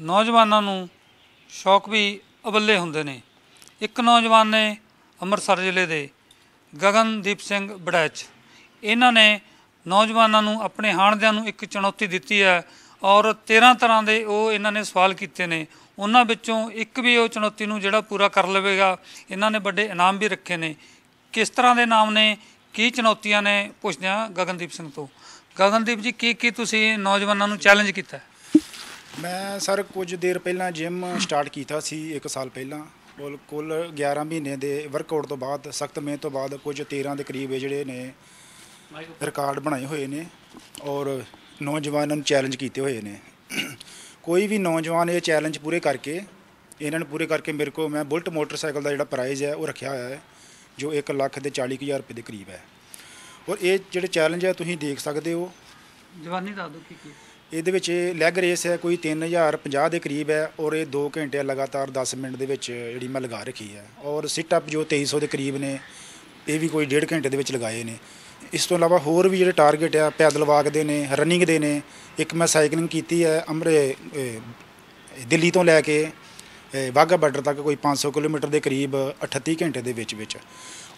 ਨੌਜਵਾਨਾਂ ਨੂੰ ਸ਼ੌਕ ਵੀ ਅਵੱਲੇ ਹੁੰਦੇ ਨੇ। ਇੱਕ ਨੌਜਵਾਨ ਨੇ ਅੰਮ੍ਰਿਤਸਰ ਜ਼ਿਲ੍ਹੇ ਦੇ ਗਗਨਦੀਪ ਸਿੰਘ ਬੜੈਚ। ਇਹਨਾਂ ਨੇ ਨੌਜਵਾਨਾਂ ਨੂੰ ਆਪਣੇ ਹਾਣਦਿਆਂ ਨੂੰ ਇੱਕ ਚੁਣੌਤੀ ਦਿੱਤੀ ਹੈ ਔਰ 13 ਤਰ੍ਹਾਂ ਦੇ ਉਹ ਇਹਨਾਂ ਨੇ ਸਵਾਲ ਕੀਤੇ ਨੇ। ਉਹਨਾਂ ਵਿੱਚੋਂ ਇੱਕ ਵੀ ਉਹ ਚੁਣੌਤੀ ਨੂੰ ਜਿਹੜਾ ਪੂਰਾ ਕਰ ਲਵੇਗਾ, ਇਹਨਾਂ ਨੇ ਵੱਡੇ ਇਨਾਮ ਵੀ ਰੱਖੇ ਨੇ। ਕਿਸ ਤਰ੍ਹਾਂ ਦੇ ਨਾਮ ਨੇ? ਕੀ ਚੁਣੌਤੀਆਂ ਨੇ? ਪੁੱਛਦੇ ਹਾਂ ਗਗਨਦੀਪ ਸਿੰਘ ਤੋਂ। ਗਗਨਦੀਪ ਜੀ ਕੀ ਕੀ ਤੁਸੀਂ ਨੌਜਵਾਨਾਂ ਨੂੰ ਚੈਲੰਜ ਕੀਤਾ? ਮੈਂ ਸਰ ਕੁਝ ਦੇਰ ਪਹਿਲਾਂ ਜਿਮ ਸਟਾਰਟ ਕੀਤਾ ਸੀ 1 ਸਾਲ ਪਹਿਲਾਂ। ਕੁੱਲ ਕੁੱਲ 11 ਮਹੀਨੇ ਦੇ ਵਰਕਆਊਟ ਤੋਂ ਬਾਅਦ, ਸਖਤ ਮਿਹਨਤ ਤੋਂ ਬਾਅਦ ਕੁਝ 13 ਦੇ ਕਰੀਬ ਜਿਹੜੇ ਨੇ ਰਿਕਾਰਡ ਬਣਾਏ ਹੋਏ ਨੇ ਔਰ ਨੌਜਵਾਨਾਂ ਨੂੰ ਚੈਲੰਜ ਕੀਤੇ ਹੋਏ ਨੇ। ਕੋਈ ਵੀ ਨੌਜਵਾਨ ਇਹ ਚੈਲੰਜ ਪੂਰੇ ਕਰਕੇ, ਇਹਨਾਂ ਨੂੰ ਪੂਰੇ ਕਰਕੇ ਮੇਰੇ ਕੋਲ ਮੈਂ ਬੁਲਟ ਮੋਟਰਸਾਈਕਲ ਦਾ ਜਿਹੜਾ ਪ੍ਰਾਈਜ਼ ਹੈ ਉਹ ਰੱਖਿਆ ਹੋਇਆ ਹੈ, ਜੋ 1 ਲੱਖ ਦੇ 40000 ਰੁਪਏ ਦੇ ਕਰੀਬ ਹੈ। ਔਰ ਇਹ ਜਿਹੜੇ ਚੈਲੰਜ ਹੈ, ਤੁਸੀਂ ਦੇਖ ਸਕਦੇ ਹੋ ਜਵਾਨੀ ਦੱਸ ਦਿਓ ਕੀ ਕੀ। ਇਹਦੇ ਵਿੱਚ ਇਹ ਲੈਗ ਰੇਸ ਹੈ, ਕੋਈ 3050 ਦੇ ਕਰੀਬ ਹੈ ਔਰ ਇਹ 2 ਘੰਟੇ ਲਗਾਤਾਰ 10 ਮਿੰਟ ਦੇ ਵਿੱਚ ਜਿਹੜੀ ਮੈਂ ਲਗਾ ਰੱਖੀ ਹੈ ਔਰ ਸਿਟ ਅਪ ਜੋ 2300 ਦੇ ਕਰੀਬ ਨੇ, ਇਹ ਵੀ ਕੋਈ 1.5 ਘੰਟੇ ਦੇ ਵਿੱਚ ਲਗਾਏ ਨੇ। ਇਸ ਤੋਂ ਇਲਾਵਾ ਹੋਰ ਵੀ ਜਿਹੜੇ ਟਾਰਗੇਟ ਆ, ਪੈਦਲ ਵਾਕ ਦੇ ਨੇ ਰਨਿੰਗ ਦੇ ਨੇ, ਇੱਕ ਮੈਂ ਸਾਈਕਲਿੰਗ ਕੀਤੀ ਹੈ ਅਮਰੇ ਦਿੱਲੀ ਤੋਂ ਲੈ ਕੇ ਵਾਹਗਾ ਬਾਰਡਰ ਤੱਕ ਕੋਈ 500 ਕਿਲੋਮੀਟਰ ਦੇ ਕਰੀਬ 38 ਘੰਟੇ ਦੇ ਵਿੱਚ ਵਿੱਚ।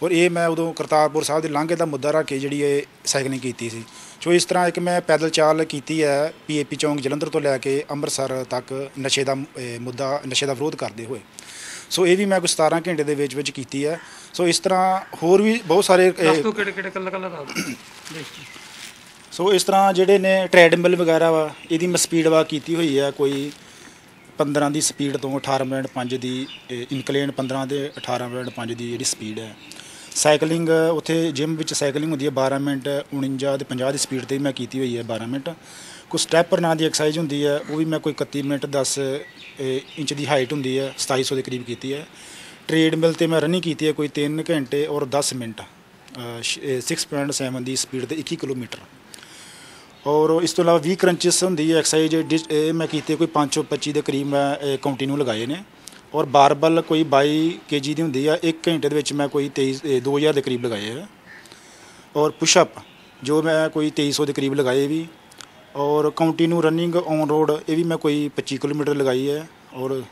ਔਰ ਇਹ ਮੈਂ ਉਦੋਂ ਕਰਤਾਰਪੁਰ ਸਾਹਿਬ ਦੇ ਲਾਂਘੇ ਦਾ ਮੁੱਦਾ ਰੱਖ ਕੇ ਜਿਹੜੀ ਇਹ ਸਾਈਕਲਿੰਗ ਕੀਤੀ ਸੀ। ਸੋ ਇਸ ਤਰ੍ਹਾਂ ਇੱਕ ਮੈਂ ਪੈਦਲ ਚਾਲ ਕੀਤੀ ਹੈ ਪੀਏਪੀ ਚੌਂਕ ਜਲੰਧਰ ਤੋਂ ਲੈ ਕੇ ਅੰਮ੍ਰਿਤਸਰ ਤੱਕ ਨਸ਼ੇ ਦਾ ਮੁੱਦਾ ਨਸ਼ੇ ਦਾ ਵਿਰੋਧ ਕਰਦੇ ਹੋਏ। ਸੋ ਇਹ ਵੀ ਮੈਂ ਕੋਈ 17 ਘੰਟੇ ਦੇ ਵਿੱਚ ਵਿੱਚ ਕੀਤੀ ਹੈ। ਸੋ ਇਸ ਤਰ੍ਹਾਂ ਹੋਰ ਵੀ ਬਹੁਤ ਸਾਰੇ ਕਿਹੜੇ ਕਿਹੜੇ ਕੱਲਾ ਕੱਲਾ। ਸੋ ਇਸ ਤਰ੍ਹਾਂ ਜਿਹੜੇ ਨੇ ਟ੍ਰੈਡਮਿਲ ਵਗੈਰਾ ਵਾ ਇਹਦੀ ਮੈਂ ਸਪੀਡ ਵਾ ਕੀਤੀ ਹੋਈ ਹੈ। ਕੋਈ 15 ਦੀ ਸਪੀਡ ਤੋਂ 18 ਮਿੰਟ 5 ਦੀ ਇਨਕਲੇਨ 15 ਦੇ 18 ਮਿੰਟ 5 ਦੀ ਜਿਹੜੀ ਸਪੀਡ ਹੈ। ਸਾਈਕਲਿੰਗ ਉੱਥੇ ਜਿਮ ਵਿੱਚ ਸਾਈਕਲਿੰਗ ਹੁੰਦੀ ਹੈ 12 ਮਿੰਟ 49 ਤੇ 50 ਦੀ ਸਪੀਡ ਤੇ ਮੈਂ ਕੀਤੀ ਹੋਈ ਹੈ 12 ਮਿੰਟ। ਕੋਈ ਸਟੈਪਰ ਨਾਂ ਦੀ ਐਕਸਰਸਾਈਜ਼ ਹੁੰਦੀ ਹੈ ਉਹ ਵੀ ਮੈਂ ਕੋਈ 31 ਮਿੰਟ 10 ਇੰਚ ਦੀ ਹਾਈਟ ਹੁੰਦੀ ਹੈ 2700 ਦੇ ਕਰੀਬ ਕੀਤੀ ਹੈ। ਟ੍ਰੇਡਮਿਲ ਤੇ ਮੈਂ ਰਨਿੰਗ ਕੀਤੀ ਹੈ ਕੋਈ 3 ਘੰਟੇ ਔਰ 10 ਮਿੰਟ ਅ, ਸ਼- ਅ, 6.7 ਦੀ ਸਪੀਡ ਤੇ 21 ਕਿਲੋਮੀਟਰ। ਔਰ ਇਸ ਤੋਂ ਇਲਾਵਾ 20 ਕਰੰਚਸ ਹੁੰਦੀ ਹੈ ਐਕਸਰਸਾਈਜ਼ ਡਿਸ- ਇਹ ਮੈਂ ਕੀਤੀ ਹੈ ਕੋਈ 525 ਦੇ ਕਰੀਬ ਮੈਂ ਕੰਟੀਨਿਊ ਲਗਾਏ ਨੇ। ਔਰ ਬਾਰਬਲ ਕੋਈ 22 ਕੇਜੀ ਦੀ ਹੁੰਦੀ ਆ 1 ਘੰਟੇ ਦੇ ਵਿੱਚ ਮੈਂ ਕੋਈ 23 ਇਹ 2000 ਦੇ ਕਰੀਬ ਲਗਾਏ ਆ। ਔਰ ਪੁਸ਼ ਅਪ ਜੋ ਮੈਂ ਕੋਈ 2300 ਦੇ ਕਰੀਬ ਲਗਾਏ ਵੀ। ਔਰ ਕੰਟੀਨਿਊ ਰਨਿੰਗ ਔਨ ਰੋਡ ਇਹ ਵੀ ਮੈਂ ਕੋਈ 25 ਕਿਲੋਮੀਟਰ ਲਗਾਈ ਹੈ। ਔਰ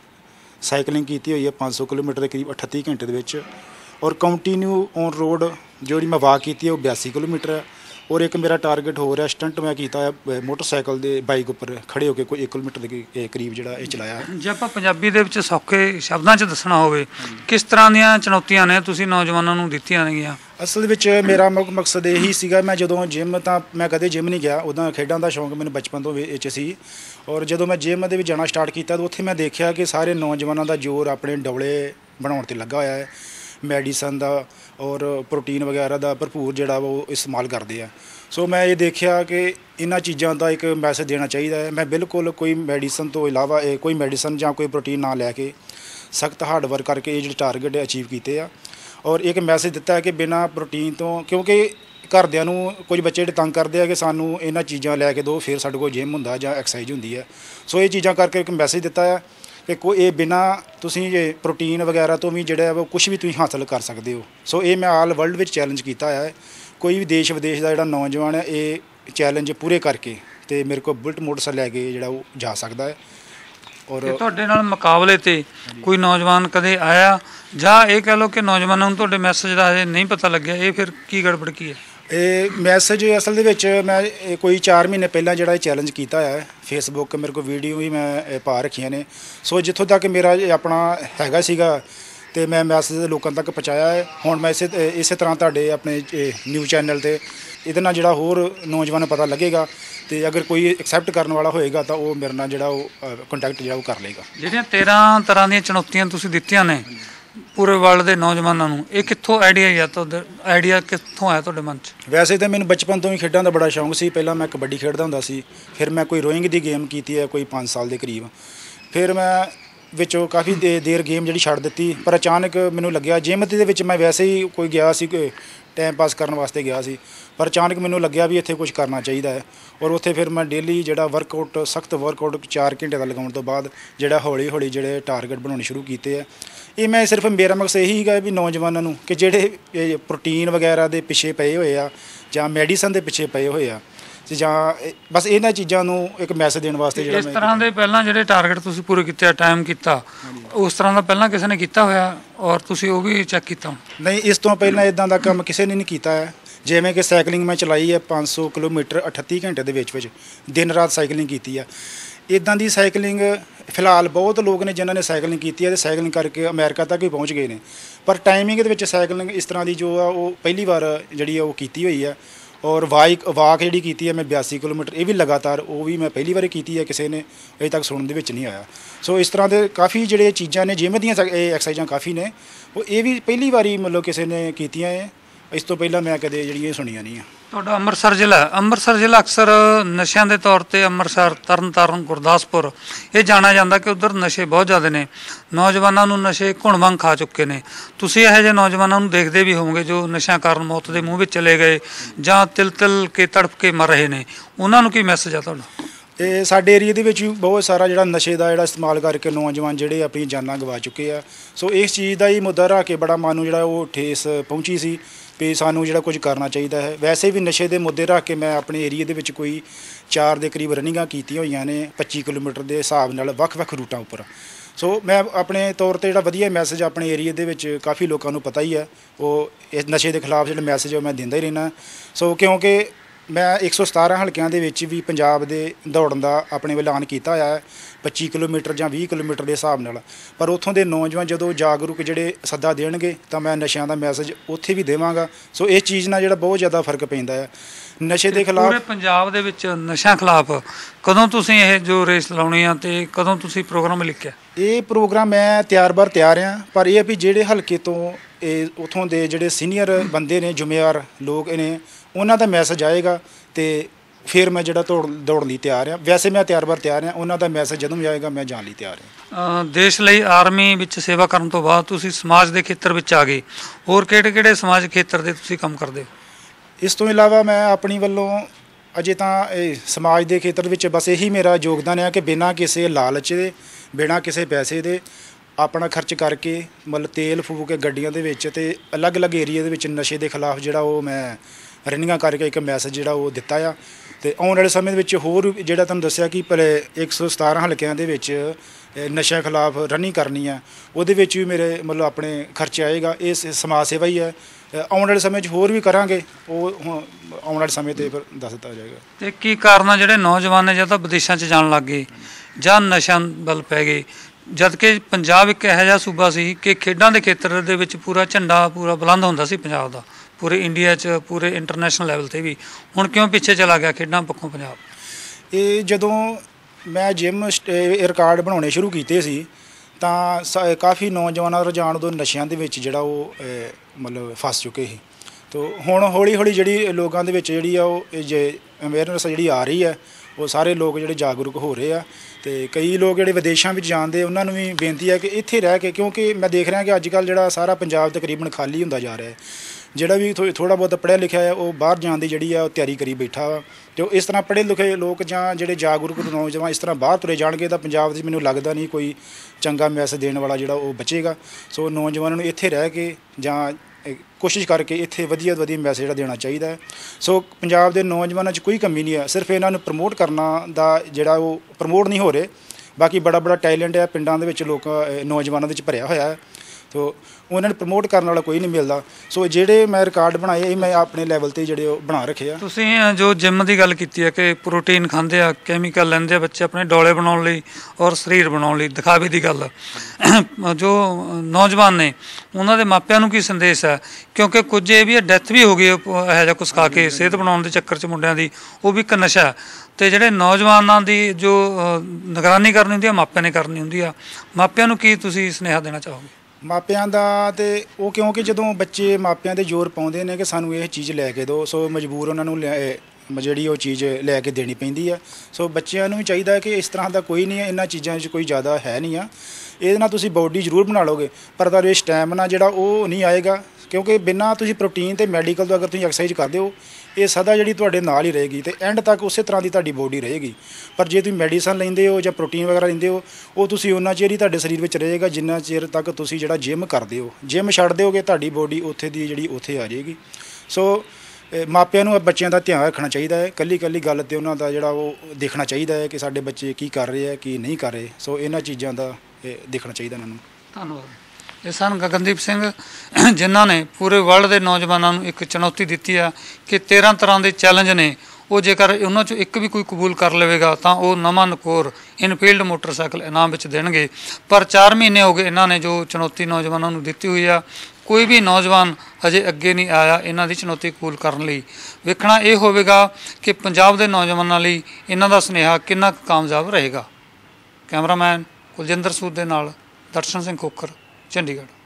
ਸਾਈਕਲਿੰਗ ਕੀਤੀ ਹੋਈ ਹੈ 500 ਕਿਲੋਮੀਟਰ ਦੇ ਕਰੀਬ 38 ਘੰਟੇ ਦੇ ਵਿੱਚ। ਔਰ ਕੰਟੀਨਿਊ ਔਨ ਰੋਡ ਜਿਹੜੀ ਮੈਂ ਵਾਕ ਕੀਤੀ ਹੈ, ਉਹ 82 ਕਿਲੋਮੀਟਰ ਹੈ। ਔਰ ਇੱਕ ਮੇਰਾ ਟਾਰਗੇਟ ਹੋ ਰਿਹਾ ਸਟੰਟ ਮੈਂ ਕੀਤਾ ਹੈ ਮੋਟਰਸਾਈਕਲ ਦੇ ਬਾਈਕ ਉੱਪਰ ਖੜੇ ਹੋ ਕੇ ਕੋਈ 1 ਕਿਲੋਮੀਟਰ ਦੇ ਕਰੀਬ ਜਿਹੜਾ ਇਹ ਚਲਾਇਆ ਜੇ ਆਪਾਂ ਪੰਜਾਬੀ ਦੇ ਵਿੱਚ ਸੌਖੇ ਸ਼ਬਦਾਂ 'ਚ ਦੱਸਣਾ ਹੋਵੇ ਕਿਸ ਤਰ੍ਹਾਂ ਦੀਆਂ ਚੁਣੌਤੀਆਂ ਨੇ ਤੁਸੀਂ ਨੌਜਵਾਨਾਂ ਨੂੰ ਦਿੱਤੀਆਂ ਨੇਗੀਆਂ? ਅਸਲ ਵਿੱਚ ਮੇਰਾ ਮੁੱਖ ਮਕਸਦ ਇਹੀ ਸੀਗਾ ਮੈਂ ਜਦੋਂ ਜਿਮ ਤਾਂ ਮੈਂ ਕਦੇ ਜਿਮ ਨਹੀਂ ਗਿਆ ਉਦਾਂ ਖੇਡਾਂ ਦਾ ਸ਼ੌਂਕ ਮੈਨੂੰ ਬਚਪਨ ਤੋਂ ਵੀ ਇਹ 'ਚ ਸੀ। ਔਰ ਜਦੋਂ ਮੈਂ ਜਿਮ ਦੇ ਵਿੱਚ ਜਾਣਾ ਸਟਾਰਟ ਕੀਤਾ ਤਾਂ ਉੱਥੇ ਮੈਂ ਦੇਖਿਆ ਕਿ ਸਾਰੇ ਨੌਜਵਾਨਾਂ ਦਾ ਜ਼ੋਰ ਆਪਣੇ ਡੌਲੇ ਬਣਾਉਣ ਤੇ ਲੱਗਾ ਹੋਇਆ ਹੈ। ਮੈਡੀਸਨ ਦਾ ਔਰ ਪ੍ਰੋਟੀਨ ਵਗੈਰਾ ਦਾ ਭਰਪੂਰ ਜਿਹੜਾ ਵਾ ਉਹ ਇਸਤੇਮਾਲ ਕਰਦੇ ਆ। ਸੋ ਮੈਂ ਇਹ ਦੇਖਿਆ ਕਿ ਇਹਨਾਂ ਚੀਜ਼ਾਂ ਦਾ ਇੱਕ ਮੈਸੇਜ ਦੇਣਾ ਚਾਹੀਦਾ ਹੈ। ਮੈਂ ਬਿਲਕੁਲ ਕੋਈ ਮੈਡੀਸਨ ਤੋਂ ਇਲਾਵਾ ਇਹ ਕੋਈ ਮੈਡੀਸਨ ਜਾਂ ਕੋਈ ਪ੍ਰੋਟੀਨ ਨਾ ਲੈ ਕੇ ਸਖਤ ਹਾਰਡ ਵਰਕ ਕਰਕੇ ਇਹ ਜਿਹੜੇ ਟਾਰਗੇਟ ਅਚੀਵ ਕੀਤੇ ਆ। ਔਰ ਇੱਕ ਮੈਸੇਜ ਦਿੱਤਾ ਹੈ ਕਿ ਬਿਨਾ ਪ੍ਰੋਟੀਨ ਤੋਂ ਕਿਉਂਕਿ ਘਰਦਿਆਂ ਨੂੰ ਕੁਝ ਬੱਚੇ ਜਿਹੜੇ ਤੰਗ ਕਰਦੇ ਆ ਕਿ ਸਾਨੂੰ ਇਹਨਾਂ ਚੀਜ਼ਾਂ ਲੈ ਕੇ ਦਿਓ, ਫਿਰ ਸਾਡੇ ਕੋਲ ਜਿਮ ਹੁੰਦਾ ਜਾਂ ਐਕਸਰਸਾਈਜ਼ ਹੁੰਦੀ ਹੈ ਸੋ ਇਹ ਚੀਜ਼ਾਂ ਕਰਕੇ ਇੱਕ ਮੈਸੇਜ ਦਿੱਤਾ ਹੈ ਕਿ ਕੋਈ ਇਹ ਬਿਨਾ ਤੁਸੀਂ ਇਹ ਪ੍ਰੋਟੀਨ ਵਗੈਰਾ ਤੋਂ ਵੀ ਜਿਹੜਾ ਹੈ ਉਹ ਕੁਝ ਵੀ ਤੁਸੀਂ ਹਾਸਲ ਕਰ ਸਕਦੇ ਹੋ। ਸੋ ਇਹ ਮੈਂ ਆਲ ਵਰਲਡ ਵਿੱਚ ਚੈਲੰਜ ਕੀਤਾ ਹੋਇਆ ਹੈ। ਕੋਈ ਵੀ ਦੇਸ਼ ਵਿਦੇਸ਼ ਦਾ ਜਿਹੜਾ ਨੌਜਵਾਨ ਹੈ, ਇਹ ਚੈਲੰਜ ਪੂਰੇ ਕਰਕੇ ਤੇ ਮੇਰੇ ਕੋਲ ਬੁਲਟ ਮੋਟਰਸਾਈਕਲ ਲੈ ਕੇ ਜਿਹੜਾ ਉਹ ਜਾ ਸਕਦਾ ਹੈ। ਔਰ ਤੁਹਾਡੇ ਨਾਲ ਮੁਕਾਬਲੇ ਤੇ ਕੋਈ ਨੌਜਵਾਨ ਕਦੇ ਆਇਆ ਜਾਂ ਇਹ ਕਹਿ ਲਓ ਕਿ ਨੌਜਵਾਨਾਂ ਨੂੰ ਤੁਹਾਡੇ ਮੈਸੇਜ ਦਾ ਹਜੇ ਨਹੀਂ ਪਤਾ ਲੱਗਿਆ, ਇਹ ਫਿਰ ਕੀ ਗੜਬੜ ਕੀ ਹੈ? ਇਹ ਮੈਸੇਜ ਅਸਲ ਦੇ ਵਿੱਚ ਮੈਂ ਇਹ ਕੋਈ 4 ਮਹੀਨੇ ਪਹਿਲਾਂ ਜਿਹੜਾ ਇਹ ਚੈਲੰਜ ਕੀਤਾ ਹੈ ਫੇਸਬੁੱਕ ਮੇਰੇ ਕੋਲ ਵੀਡੀਓ ਵੀ ਮੈਂ ਪਾ ਰੱਖੀਆਂ ਨੇ। ਸੋ ਜਿੱਥੋਂ ਤੱਕ ਮੇਰਾ ਆਪਣਾ ਹੈਗਾ ਸੀਗਾ ਤੇ ਮੈਂ ਮੈਸੇਜ ਲੋਕਾਂ ਤੱਕ ਪਹੁੰਚਾਇਆ ਹੈ। ਹੁਣ ਮੈਂ ਇਸੇ ਇਸੇ ਤਰ੍ਹਾਂ ਤੁਹਾਡੇ ਆਪਣੇ ਨਿਊਜ਼ ਚੈਨਲ ਤੇ ਇਹਦੇ ਨਾਲ ਜਿਹੜਾ ਹੋਰ ਨੌਜਵਾਨ ਪਤਾ ਲੱਗੇਗਾ ਤੇ ਅਗਰ ਕੋਈ ਐਕਸੈਪਟ ਕਰਨ ਵਾਲਾ ਹੋਏਗਾ ਤਾਂ ਉਹ ਮੇਰੇ ਨਾਲ ਜਿਹੜਾ ਉਹ ਕੰਟੈਕਟ ਜਿਹੜਾ ਉਹ ਕਰ ਲਏਗਾ। ਜਿਹੜੀਆਂ 13 ਤਰ੍ਹਾਂ ਦੀਆਂ ਚੁਣੌਤੀਆਂ ਤੁਸੀਂ ਦਿੱਤੀਆਂ ਨੇ ਪੂਰੇ ਵਰਲਡ ਦੇ ਨੌਜਵਾਨਾਂ ਨੂੰ। ਇਹ ਕਿੱਥੋਂ ਆਈਡੀਆ ਆਇਆ ਤੁਹਾਡੇ ਆਈਡੀਆ ਕਿੱਥੋਂ ਆਇਆ ਤੁਹਾਡੇ ਮਨ 'ਚ? ਵੈਸੇ ਤਾਂ ਮੈਨੂੰ ਬਚਪਨ ਤੋਂ ਹੀ ਖੇਡਾਂ ਦਾ ਬੜਾ ਸ਼ੌਂਕ ਸੀ। ਪਹਿਲਾਂ ਮੈਂ ਕਬੱਡੀ ਖੇਡਦਾ ਹੁੰਦਾ ਸੀ। ਫਿਰ ਮੈਂ ਕੋਈ ਰੋਇੰਗ ਦੀ ਗੇਮ ਕੀਤੀ ਹੈ, ਕੋਈ 5 ਸਾਲ ਦੇ ਕਰੀਬ। ਫਿਰ ਮੈਂ ਵਿੱਚੋਂ ਕਾਫੀ ਦੇ- ਦੇਰ ਗੇਮ ਜਿਹੜੀ ਛੱਡ ਦਿੱਤੀ। ਪਰ ਅਚਾਨਕ ਮੈਨੂੰ ਲੱਗਿਆ ਜਿਮ ਦੇ ਵਿੱਚ ਮੈਂ ਵੈਸੇ ਹੀ ਕੋਈ ਗਿਆ ਸੀ ਕੋਈ ਟਾਈਮ ਪਾਸ ਕਰਨ ਵਾਸਤੇ ਗਿਆ ਸੀ। ਪਰ ਅਚਾਨਕ ਮੈਨੂੰ ਲੱਗਿਆ ਵੀ ਇੱਥੇ ਕੁਝ ਕਰਨਾ ਚਾਹੀਦਾ ਹੈ। ਔਰ ਉੱਥੇ ਫਿਰ ਮੈਂ ਡੇਲੀ ਜਿਹੜਾ ਵਰਕਆਊਟ ਸਖਤ ਵਰਕਆਊਟ 4 ਘੰਟੇ ਦਾ ਲਗਾਉਣ ਤੋਂ ਬਾਅਦ ਜਿਹੜਾ ਹੌਲੀ ਹੌਲੀ ਜਿਹੜੇ ਟਾਰਗੇਟ ਬਣਾਉਣੇ ਸ਼ੁਰੂ ਕੀਤੇ ਆ। ਇਹ ਮੈਂ ਸਿਰਫ ਮੇਰਾ ਮਕਸਦ ਇਹੀ ਹੈਗਾ ਵੀ ਨੌਜਵਾਨਾਂ ਨੂੰ ਕਿ ਜਿਹੜੇ ਇਹ ਪ੍ਰੋਟੀਨ ਵਗੈਰਾ ਦੇ ਪਿੱਛੇ ਪਏ ਹੋਏ ਆ ਜਾਂ ਮੈਡੀਸਨ ਦੇ ਪਿੱਛੇ ਪਏ ਹੋਏ ਆ ਤੇ ਜਾਂ ਬਸ ਇਹਨਾਂ ਚੀਜ਼ਾਂ ਨੂੰ ਇੱਕ ਮੈਸੇਜ ਦੇਣ ਵਾਸਤੇ ਜਿਹੜਾ ਇਸ ਤਰ੍ਹਾਂ ਦੇ ਪਹਿਲਾਂ ਜਿਹੜੇ ਟਾਰਗੇਟ ਤੁਸੀਂ ਪੂਰੇ ਕੀਤੇ ਆ ਟਾਈਮ ਕੀਤਾ ਉਸ ਤਰ੍ਹਾਂ ਦਾ ਪਹਿਲਾਂ ਕਿਸੇ ਨੇ ਕੀਤਾ ਹੋਇਆ ਔਰ ਤੁਸੀਂ ਉਹ ਵੀ ਚੈੱਕ ਕੀਤਾ? ਨਹੀਂ ਇਸ ਤੋਂ ਪਹਿਲਾਂ ਇਦਾਂ ਦਾ ਕੰਮ ਕਿਸੇ ਨੇ ਨਹੀਂ ਕੀਤਾ ਹੈ। ਜਿਵੇਂ ਕਿ ਸਾਈਕਲਿੰਗ ਮੈਂ ਚਲਾਈ ਹੈ 500 ਕਿਲੋਮੀਟਰ 38 ਘੰਟੇ ਦੇ ਵਿੱਚ ਵਿੱਚ ਦਿਨ ਰਾਤ ਸਾਈਕਲਿੰਗ ਕੀਤੀ ਆ। ਇਦਾਂ ਦੀ ਸਾਈਕਲਿੰਗ ਫਿਲਹਾਲ ਬਹੁਤ ਲੋਕ ਨੇ ਜਿਨ੍ਹਾਂ ਨੇ ਸਾਈਕਲਿੰਗ ਕੀਤੀ ਹੈ ਤੇ ਸਾਈਕਲਿੰਗ ਕਰਕੇ ਅਮਰੀਕਾ ਤੱਕ ਵੀ ਪਹੁੰਚ ਗਏ ਨੇ। ਪਰ ਟਾਈਮਿੰਗ ਦੇ ਵਿੱਚ ਸਾਈਕਲਿੰਗ ਇਸ ਤਰ੍ਹਾਂ ਦੀ ਜੋ ਆ ਉਹ ਪਹਿਲੀ ਵਾਰ ਜਿਹੜੀ ਆ ਉਹ ਕੀਤੀ ਹੋਈ ਆ। ਔਰ ਵਾਈਕ ਵਾਕ ਜਿਹੜੀ ਕੀਤੀ ਹੈ, ਮੈਂ 82 ਕਿਲੋਮੀਟਰ, ਇਹ ਵੀ ਲਗਾਤਾਰ ਉਹ ਵੀ ਮੈਂ ਪਹਿਲੀ ਵਾਰ ਕੀਤੀ ਹੈ, ਕਿਸੇ ਨੇ ਅਜੇ ਤੱਕ ਸੁਣਨ ਦੇ ਵਿੱਚ ਨਹੀਂ ਆਇਆ। ਸੋ ਇਸ ਤਰ੍ਹਾਂ ਦੇ ਕਾਫੀ ਜਿਹੜੇ ਚੀਜ਼ਾਂ ਨੇ, ਜਿਵੇਂ ਦੀਆਂ ਸਕ- ਇਹ ਐਕਸਰਸਾਈਜ਼ਾਂ ਕਾਫੀ ਨੇ, ਉਹ ਇਹ ਵੀ ਪਹਿਲੀ ਵਾਰੀ ਮਤਲਬ ਕਿਸੇ ਨੇ ਕੀਤੀਆਂ ਹੈ। ਇਸ ਤੋਂ ਪਹਿਲਾਂ ਮੈਂ ਕਦੇ ਜਿਹੜੀਆਂ ਇਹ ਸੁਣੀਆਂ ਨਹੀਂ ਆ। ਤੁਹਾਡਾ ਅੰਮ੍ਰਿਤਸਰ ਜ਼ਿਲ੍ਹਾ ਅੰਮ੍ਰਿਤਸਰ ਜ਼ਿਲ੍ਹਾ ਅਕਸਰ ਨਸ਼ਿਆਂ ਦੇ ਤੌਰ ਤੇ ਅੰਮ੍ਰਿਤਸਰ, ਤਰਨਤਾਰਨ, ਗੁਰਦਾਸਪੁਰ ਇਹ ਜਾਣਿਆ ਜਾਂਦਾ ਕਿ ਉਧਰ ਨਸ਼ੇ ਬਹੁਤ ਜ਼ਿਆਦਾ ਨੇ। ਨੌਜਵਾਨਾਂ ਨੂੰ ਨਸ਼ੇ ਘੁਣ ਖਾ ਚੁੱਕੇ ਨੇ। ਤੁਸੀਂ ਇਹੋ ਜਿਹੇ ਨੌਜਵਾਨਾਂ ਨੂੰ ਦੇਖਦੇ ਵੀ ਹੋਵੋਗੇ ਜੋ ਨਸ਼ਿਆਂ ਕਾਰਨ ਮੌਤ ਦੇ ਮੂੰਹ ਵਿੱਚ ਚਲੇ ਗਏ ਜਾਂ ਤਿਲ ਤਿਲ ਕੇ ਤੜਪ ਕੇ ਮਰ ਰਹੇ ਨੇ। ਉਹਨਾਂ ਨੂੰ ਕੀ ਮੈਸੇਜ ਆ ਤੁਹਾਡਾ? ਤੇ ਸਾਡੇ ਏਰੀਆ ਦੇ ਵਿੱਚ ਵੀ ਬਹੁਤ ਸਾਰਾ ਜਿਹੜਾ ਨਸ਼ੇ ਦਾ ਜਿਹੜਾ ਇਸਤੇਮਾਲ ਕਰਕੇ ਨੌਜਵਾਨ ਜਿਹੜੇ ਆਪਣੀ ਜਾਨਾਂ ਗਵਾ ਚੁੱਕੇ ਆ। ਸੋ ਇਸ ਚੀਜ਼ ਦਾ ਹੀ ਮੁੱਦਾ ਰੱਖ ਕੇ ਬੜਾ ਮਨ ਨੂੰ ਜਿਹੜਾ ਉਹ ਠੇਸ ਪਹੁੰਚੀ ਸੀ। ਵੀ ਸਾਨੂੰ ਜਿਹੜਾ ਕੁਝ ਕਰਨਾ ਚਾਹੀਦਾ ਹੈ। ਵੈਸੇ ਵੀ ਨਸ਼ੇ ਦੇ ਮੁੱਦੇ ਰੱਖ ਕੇ ਮੈਂ ਆਪਣੇ ਏਰੀਆ ਦੇ ਵਿੱਚ ਕੋਈ 4 ਦੇ ਕਰੀਬ ਰਨਿੰਗਾਂ ਕੀਤੀਆਂ ਹੋਈਆਂ ਨੇ 25 ਕਿਲੋਮੀਟਰ ਦੇ ਹਿਸਾਬ ਨਾਲ ਵੱਖ-ਵੱਖ ਰੂਟਾਂ ਉੱਪਰ। ਸੋ ਮੈਂ ਆਪਣੇ ਤੌਰ ਤੇ ਜਿਹੜਾ ਵਧੀਆ ਮੈਸੇਜ ਆਪਣੇ ਏਰੀਆ ਦੇ ਵਿੱਚ ਕਾਫੀ ਲੋਕਾਂ ਨੂੰ ਪਤਾ ਹੀ ਹੈ, ਉਹ ਇਸ ਨਸ਼ੇ ਦੇ ਖਿਲਾਫ ਜਿਹੜਾ ਮੈਸੇਜ ਉਹ ਮੈਂ ਦਿੰਦਾ ਹੀ ਰਹਿਣਾ ਸੋ ਕਿਉਂਕਿ ਮੈਂ 117 ਹਲਕਿਆਂ ਦੇ ਵਿੱਚ ਵੀ ਪੰਜਾਬ ਦੇ ਦੌੜਨ ਦਾ ਆਪਣੇ ਐਲਾਨ ਕੀਤਾ ਹੋਇਆ ਹੈ 25 ਕਿਲੋਮੀਟਰ ਜਾਂ 20 ਕਿਲੋਮੀਟਰ ਦੇ ਹਿਸਾਬ ਨਾਲ। ਪਰ ਉੱਥੋਂ ਦੇ ਨੌਜਵਾਨ ਜਦੋਂ ਜਾਗਰੂਕ ਜਿਹੜੇ ਸੱਦਾ ਦੇਣਗੇ ਤਾਂ ਮੈਂ ਨਸ਼ਿਆਂ ਦਾ ਮੈਸੇਜ ਉੱਥੇ ਵੀ ਦੇਵਾਂਗਾ। ਸੋ ਇਸ ਚੀਜ਼ ਨਾਲ ਜਿਹੜਾ ਬਹੁਤ ਜ਼ਿਆਦਾ ਫ਼ਰਕ ਪੈਂਦਾ ਹੈ। ਨਸ਼ੇ ਦੇ ਖਿਲਾਫ ਪੂਰੇ ਪੰਜਾਬ ਦੇ ਵਿੱਚ ਨਸ਼ਿਆਂ ਖਿਲਾਫ ਕਦੋਂ ਤੁਸੀਂ ਇਹ ਜੋ ਰੇਸ ਲਾਉਣੀ ਆ ਤੇ ਕਦੋਂ ਤੁਸੀਂ ਪ੍ਰੋਗਰਾਮ ਲਿਖਿਆ? ਇਹ ਪ੍ਰੋਗਰਾਮ ਮੈਂ ਤਿਆਰ ਬਰ ਤਿਆਰ ਆ ਪਰ ਇਹ ਆ ਵੀ ਜਿਹੜੇ ਹਲਕੇ ਤੋਂ ਇਹ ਉਥੋਂ ਦੇ ਜਿਹੜੇ ਸੀਨੀਅਰ ਬੰਦੇ ਨੇ ਜ਼ਿੰਮੇਵਾਰ ਲੋਕ ਨੇ ਉਹਨਾਂ ਦਾ ਮੈਸੇਜ ਆਏਗਾ ਤੇ ਫਿਰ ਮੈਂ ਜਿਹੜਾ ਦੌੜ ਦੌੜਨ ਲਈ ਤਿਆਰ ਆ ਵੈਸੇ ਮੈਂ ਤਿਆਰ ਬਰ ਤਿਆਰ ਆ ਉਹਨਾਂ ਦਾ ਮੈਸੇਜ ਜਦੋਂ ਵੀ ਆਏਗਾ ਮੈਂ ਜਾਣ ਲਈ ਤਿਆਰ ਆ ਦੇਸ਼ ਲਈ ਆਰਮੀ ਵਿੱਚ ਸੇਵਾ ਕਰਨ ਤੋਂ ਬਾਅਦ ਤੁਸੀਂ ਸਮਾਜ ਦੇ ਖੇਤਰ ਵਿੱਚ ਆ ਗਏ। ਹੋਰ ਕਿਹੜੇ ਕਿਹੜੇ ਸਮਾਜ ਖੇਤਰ ਦੇ ਤੁਸੀਂ ਕੰਮ ਕਰਦੇ? ਇਸ ਤੋਂ ਇਲਾਵਾ ਮੈਂ ਆਪਣੀ ਵੱਲੋਂ ਅਜੇ ਤਾਂ ਇਹ ਸਮਾਜ ਦੇ ਖੇਤਰ ਵਿੱਚ ਬਸ ਇਹੀ ਮੇਰਾ ਯੋਗਦਾਨ ਹੈ ਕਿ ਬਿਨਾਂ ਕਿਸੇ ਲਾਲਚ ਦੇ ਬਿਨਾਂ ਕਿਸੇ ਪੈਸੇ ਦੇ ਆਪਣਾ ਖਰਚ ਕਰਕੇ ਮਤਲਬ ਤੇਲ ਫੂਕ ਕੇ ਗੱਡੀਆਂ ਦੇ ਵਿੱਚ ਤੇ ਅਲੱਗ-ਅਲੱਗ ਏਰੀਆ ਦੇ ਵਿੱਚ ਨਸ਼ੇ ਦੇ ਖਿਲਾਫ ਜਿਹੜਾ ਉਹ ਮੈਂ ਰਨਿੰਗਾਂ ਕਰਕੇ ਇੱਕ ਮੈਸੇਜ ਜਿਹੜਾ ਉਹ ਦਿੱਤਾ ਆ। ਤੇ ਆਉਣ ਵਾਲੇ ਸਮੇਂ ਦੇ ਵਿੱਚ ਹੋਰ ਜਿਹੜਾ ਤੁਹਾਨੂੰ ਦੱਸਿਆ ਕਿ ਪਹਿਲੇ 117 ਹਲਕਿਆਂ ਦੇ ਵਿੱਚ ਇਹ ਨਸ਼ਿਆਂ ਖਿਲਾਫ ਰਨਿੰਗ ਕਰਨੀ ਆ, ਉਹਦੇ ਵਿੱਚ ਵੀ ਮੇਰੇ ਮਤਲਬ ਆਪਣੇ ਖਰਚੇ ਆਏਗਾ। ਇਹ ਸ- ਸਮਾਜ ਸੇਵਾ ਹੀ ਹੈ ਆਉਣ ਵਾਲੇ ਸਮੇਂ 'ਚ ਹੋਰ ਵੀ ਕਰਾਂਗੇ। ਉਹ ਹੁਣ ਆਉਣ ਵਾਲੇ ਸਮੇਂ ਤੇ ਫਿਰ ਦੱਸ ਦਿੱਤਾ ਜਾਏਗਾ। ਤੇ ਕੀ ਕਾਰਨ ਆ ਜਿਹੜੇ ਨੌਜਵਾਨ ਨੇ ਜਾਂ ਤਾਂ ਵਿਦੇਸ਼ਾਂ 'ਚ ਜਾਣ ਲੱਗ ਗਏ ਜਾਂ ਨਸ਼ਿਆਂ ਵੱਲ ਪੈ ਗਏ? ਜਦ ਕਿ ਪੰਜਾਬ ਇੱਕ ਇਹੋ ਜਿਹਾ ਸੂਬਾ ਸੀ ਕਿ ਖੇਡਾਂ ਦੇ ਖੇਤਰ ਦੇ ਵਿੱਚ ਪੂਰਾ ਝੰਡਾ, ਪੂਰਾ ਬੁਲੰਦ ਹੁੰਦਾ ਸੀ ਪੰਜਾਬ ਦਾ। ਪੂਰੇ ਇੰਡੀਆ 'ਚ, ਪੂਰੇ ਇੰਟਰਨੈਸ਼ਨਲ ਲੈਵਲ ਤੇ ਵੀ। ਹੁਣ ਕਿਉਂ ਪਿੱਛੇ ਚਲਾ ਗਿਆ ਖੇਡਾਂ ਪੱਖੋਂ ਪੰਜਾਬ? ਇਹ ਜਦੋਂ ਮੈਂ ਜਿਮ ਰਿਕਾਰਡ ਬਣਾਉਣੇ ਸ਼ੁਰੂ ਕੀਤੇ ਸੀ, ਤਾਂ ਸ- ਕਾਫੀ ਨੌਜਵਾਨਾਂ ਦਾ ਰੁਝਾਨ ਉਦੋਂ ਨਸ਼ਿਆਂ ਦੇ ਵਿੱਚ ਜਿਹੜਾ ਉਹ ਮਤਲਬ ਫਸ ਚੁੱਕੇ ਸੀ। ਤੋ ਹੁਣ ਹੌਲੀ ਹੌਲੀ ਜਿਹੜੀ ਲੋਕਾਂ ਦੇ ਵਿੱਚ ਜਿਹੜੀ ਆ ਉਹ, ਇਹ ਜੇ ਅਵੇਅਰਨੈਸ ਜਿਹੜੀ ਆ ਰਹੀ ਹੈ ਉਹ ਸਾਰੇ ਲੋਕ ਜਿਹੜੇ ਜਾਗਰੂਕ ਹੋ ਰਹੇ ਆ। ਤੇ ਕਈ ਲੋਕ ਜਿਹੜੇ ਵਿਦੇਸ਼ਾਂ ਵਿੱਚ ਜਾਂਦੇ ਉਹਨਾਂ ਨੂੰ ਵੀ ਬੇਨਤੀ ਹੈ ਕਿ ਇੱਥੇ ਰਹਿ ਕੇ, ਕਿਉਂਕਿ ਮੈਂ ਦੇਖ ਰਿਹਾ ਕਿ ਅੱਜ ਕੱਲ ਜਿਹੜਾ ਸਾਰਾ ਪੰਜਾਬ ਤਕਰੀਬਨ ਖਾਲੀ ਹੁੰਦਾ ਜਾ ਰਿਹਾ ਹੈ। ਜਿਹੜਾ ਵੀ ਥੋੜਾ ਬਹੁਤ ਪੜ੍ਹਿਆ ਲਿਖਿਆ ਹੈ ਉਹ ਬਾਹਰ ਜਾਣ ਦੀ ਜਿਹੜੀ ਆ, ਉਹ ਤਿਆਰੀ ਕਰੀ ਬੈਠਾ ਵਾ। ਤੇ ਉਹ ਇਸ ਤਰ੍ਹਾਂ ਪੜ੍ਹੇ ਲਿਖੇ ਲੋਕ ਜਾਂ ਜਿਹੜੇ ਜਾਗਰੂਕ ਨੌਜਵਾਨ ਇਸ ਤਰ੍ਹਾਂ ਬਾਹਰ ਤੁਰੇ ਜਾਣਗੇ ਤਾਂ ਪੰਜਾਬ ਦੇ ਮੈਨੂੰ ਲੱਗਦਾ ਨਹੀਂ ਕੋਈ ਚੰਗਾ ਮੈਸੇਜ ਦੇਣ ਵਾਲਾ ਜਿਹੜਾ ਉਹ ਬਚੇਗਾ। ਸੋ ਨੌਜਵਾਨਾਂ ਨੂੰ ਇੱਥੇ ਰਹਿ ਕੇ ਜਾਂ ਕੋਸ਼ਿਸ਼ ਕਰਕੇ ਇੱਥੇ ਵਧੀਆ ਤੋਂ ਵਧੀਆ ਮੈਸੇਜ ਜਿਹੜਾ ਦੇਣਾ ਚਾਹੀਦਾ ਹੈ। ਸੋ ਪੰਜਾਬ ਦੇ ਨੌਜਵਾਨਾਂ 'ਚ ਕੋਈ ਕਮੀ ਨਹੀਂ ਹੈ ਸਿਰਫ ਇਹਨਾਂ ਨੂੰ ਪ੍ਰਮੋਟ ਕਰਨਾ ਦਾ ਜਿਹੜਾ ਉਹ ਪ੍ਰਮੋਟ ਨਹੀਂ ਹੋ ਰਹੇ। ਬਾਕੀ ਬੜਾ ਬੜਾ ਟੈਲੈਂਟ ਹੈ ਪਿੰਡਾਂ ਦੇ ਵਿੱਚ ਲੋਕ ਨੌਜਵਾਨਾਂ ਦੇ ਵਿੱਚ ਭਰਿਆ ਹੋਇਆ ਹੈ। ਤੋ ਉਹਨਾਂ ਨੂੰ ਪ੍ਰਮੋਟ ਕਰਨ ਵਾਲਾ ਕੋਈ ਨਹੀਂ ਮਿਲਦਾ। ਸੋ ਜਿਹੜੇ ਮੈਂ ਰਿਕਾਰਡ ਬਣਾਏ, ਇਹ ਮੈਂ ਆਪਣੇ ਲੈਵਲ ਤੇ ਜਿਹੜੇ ਉਹ ਬਣਾ ਰੱਖੇ ਆ। ਤੁਸੀਂ ਜੋ ਜਿਮ ਦੀ ਗੱਲ ਕੀਤੀ ਹੈ ਕਿ ਪ੍ਰੋਟੀਨ ਖਾਂਦੇ ਆ ਕੈਮੀਕਲ ਲੈਂਦੇ ਆ ਬੱਚੇ ਆਪਣੇ ਡੋਲੇ ਬਣਾਉਣ ਲਈ ਔਰ ਸਰੀਰ ਬਣਾਉਣ ਲਈ, ਦਿਖਾਵੇ ਦੀ ਗੱਲ। ਜੋ ਨੌਜਵਾਨ ਨੇ, ਉਹਨਾਂ ਦੇ ਮਾਪਿਆਂ ਨੂੰ ਕੀ ਸੰਦੇਸ਼ ਹੈ? ਕਿਉਂਕਿ ਕੁਝ ਇਹ ਵੀ ਡੈਥ ਵੀ ਹੋ ਗਈ ਇਹ ਇਹੋ ਜਿਹਾ ਕੁਛ ਖਾ ਕੇ, ਸਿਹਤ ਬਣਾਉਣ ਦੇ ਚੱਕਰ 'ਚ ਮੁੰਡਿਆਂ ਦੀ, ਉਹ ਵੀ ਇੱਕ ਨਸ਼ਾ ਹੈ। ਤੇ ਜਿਹੜੇ ਨੌਜਵਾਨਾਂ ਦੀ ਜੋ ਨਿਗਰਾਨੀ ਕਰਨੀ ਹੁੰਦੀ ਆ, ਮਾਪਿਆਂ ਨੇ ਕਰਨੀ ਹੁੰਦੀ ਆ। ਮਾਪਿਆਂ ਨੂੰ ਕੀ ਤੁਸੀਂ ਸੁਨੇਹਾ ਦੇਣਾ ਚਾਹੋਗੇ? ਮਾਪਿਆਂ ਦਾ ਤੇ ਉਹ ਕਿਉਂਕਿ ਜਦੋਂ ਬੱਚੇ ਮਾਪਿਆਂ ਦੇ ਜ਼ੋਰ ਪਾਉਂਦੇ ਨੇ ਕਿ ਸਾਨੂੰ ਇਹ ਚੀਜ਼ ਲੈ ਕੇ ਦਿਓ, ਸੋ ਮਜਬੂਰ ਉਹਨਾਂ ਨੂੰ ਲੈ- ਜਿਹੜੀ ਉਹ ਚੀਜ਼ ਲੈ ਕੇ ਦੇਣੀ ਪੈਂਦੀ ਆ। ਸੋ ਬੱਚਿਆਂ ਨੂੰ ਵੀ ਚਾਹੀਦਾ ਕਿ ਇਸ ਤਰ੍ਹਾਂ ਦਾ ਕੋਈ ਨਹੀਂ ਹੈ, ਇਹਨਾਂ ਚੀਜ਼ਾਂ 'ਚ ਕੋਈ ਜ਼ਿਆਦਾ ਹੈ ਨਹੀਂ ਆ। ਇਹਦੇ ਨਾਲ ਤੁਸੀਂ ਬਾਡੀ ਜ਼ਰੂਰ ਬਣਾ ਲਓਗੇ, ਪਰ ਤੁਹਾਡੇ ਸਟੈਮਿਨਾ ਜਿਹੜਾ ਉਹ ਨਹੀਂ ਆਏਗਾ ਕਿਉਂਕਿ ਬਿਨਾਂ ਤੁਸੀਂ ਪ੍ਰੋਟੀਨ ਤੇ ਮੈਡੀਕਲ ਤੋਂ ਅਗਰ ਤੁਸੀਂ ਐਕਸਰਸਾਈਜ਼ ਕਰਦੇ ਹੋ, ਇਹ ਸਦਾ ਜਿਹੜੀ ਤੁਹਾਡੇ ਨਾਲ ਹੀ ਰਹੇਗੀ ਤੇ ਐਂਡ ਤੱਕ ਉਸੇ ਤਰ੍ਹਾਂ ਦੀ ਤੁਹਾਡੀ ਬੋਡੀ ਰਹੇਗੀ। ਪਰ ਜੇ ਤੁਸੀਂ ਮੈਡੀਸਨ ਲੈਂਦੇ ਹੋ ਜਾਂ ਪ੍ਰੋਟੀਨ ਵਗੈਰਾ ਲੈਂਦੇ ਹੋ, ਉਹ ਤੁਸੀਂ ਉਹਨਾਂ ਚਿਰ ਹੀ ਤੁਹਾਡੇ ਸਰੀਰ ਵਿੱਚ ਰਹੇਗਾ ਜਿੰਨਾ ਚਿਰ ਤੱਕ ਤੁਸੀਂ ਜਿਹੜਾ ਜਿਮ ਕਰਦੇ ਹੋ। ਜਿਮ ਛੱਡ ਦਿਓਗੇ, ਤੁਹਾਡੀ ਬੋਡੀ ਉੱਥੇ ਦੀ ਜਿਹੜੀ ਉੱਥੇ ਆ ਜਾਏਗੀ। ਸੋ ਮਾਪਿਆਂ ਨੂੰ ਬੱਚਿਆਂ ਦਾ ਧਿਆਨ ਰੱਖਣਾ ਚਾਹੀਦਾ ਹੈ। ਕੱਲੀ ਕੱਲੀ ਗੱਲ ਤੇ ਉਹਨਾਂ ਦਾ ਜਿਹੜਾ ਉਹ ਦੇਖਣਾ ਚਾਹੀਦਾ ਹੈ ਕਿ ਸਾਡੇ ਬੱਚੇ ਕੀ ਕਰ ਰਹੇ ਆ ਕੀ ਨਹੀਂ ਕਰ ਰਹੇ। ਸੋ ਇਹਨਾਂ ਚੀਜ਼ਾਂ ਦਾ ਇਹ ਦੇਖਣਾ ਚਾਹੀਦਾ ਇਹਨਾਂ ਨੂੰ। ਧੰਨਵਾਦ। ਇਹ ਸਨ ਗਗਨਦੀਪ ਸਿੰਘ, ਜਿਨ੍ਹਾਂ ਨੇ ਪੂਰੇ ਵਰਲਡ ਦੇ ਨੌਜਵਾਨਾਂ ਨੂੰ ਇੱਕ ਚੁਣੌਤੀ ਦਿੱਤੀ ਆ ਕਿ 13 ਤਰ੍ਹਾਂ ਦੇ ਚੈਲੰਜ ਨੇ। ਉਹ ਜੇਕਰ ਉਹਨਾਂ ਚੋਂ ਇੱਕ ਵੀ ਕੋਈ ਕਬੂਲ ਕਰ ਲਵੇਗਾ, ਤਾਂ ਉਹ ਨਵਾਂ ਨਕੋਰ ਇਨਫੀਲਡ ਮੋਟਰਸਾਈਕਲ ਇਨਾਮ ਵਿੱਚ ਦੇਣਗੇ। ਪਰ 4 ਮਹੀਨੇ ਹੋ ਗਏ ਇਹਨਾਂ ਨੇ ਜੋ ਚੁਣੌਤੀ ਨੌਜਵਾਨਾਂ ਨੂੰ ਦਿੱਤੀ ਹੋਈ ਆ, ਕੋਈ ਵੀ ਨੌਜਵਾਨ ਅਜੇ ਅੱਗੇ ਨਹੀਂ ਆਇਆ ਇਹਨਾਂ ਦੀ ਚੁਣੌਤੀ ਕਬੂਲ ਕਰਨ ਲਈ। ਵੇਖਣਾ ਇਹ ਹੋਵੇਗਾ ਕਿ ਪੰਜਾਬ ਦੇ ਨੌਜਵਾਨਾਂ ਲਈ ਇਹਨਾਂ ਦਾ ਸੁਨੇਹਾ ਕਿੰਨਾ ਕੁ ਕਾਮਯਾਬ ਰਹੇਗਾ। ਕੈਮਰਾਮੈਨ ਕੁਲਜਿੰਦਰ ਸੂਦ ਦੇ ਨਾਲ ਦਰਸ਼ਨ ਸਿੰਘ ਖੋਖਰ। ਚੰਡੀਗੜ੍ਹ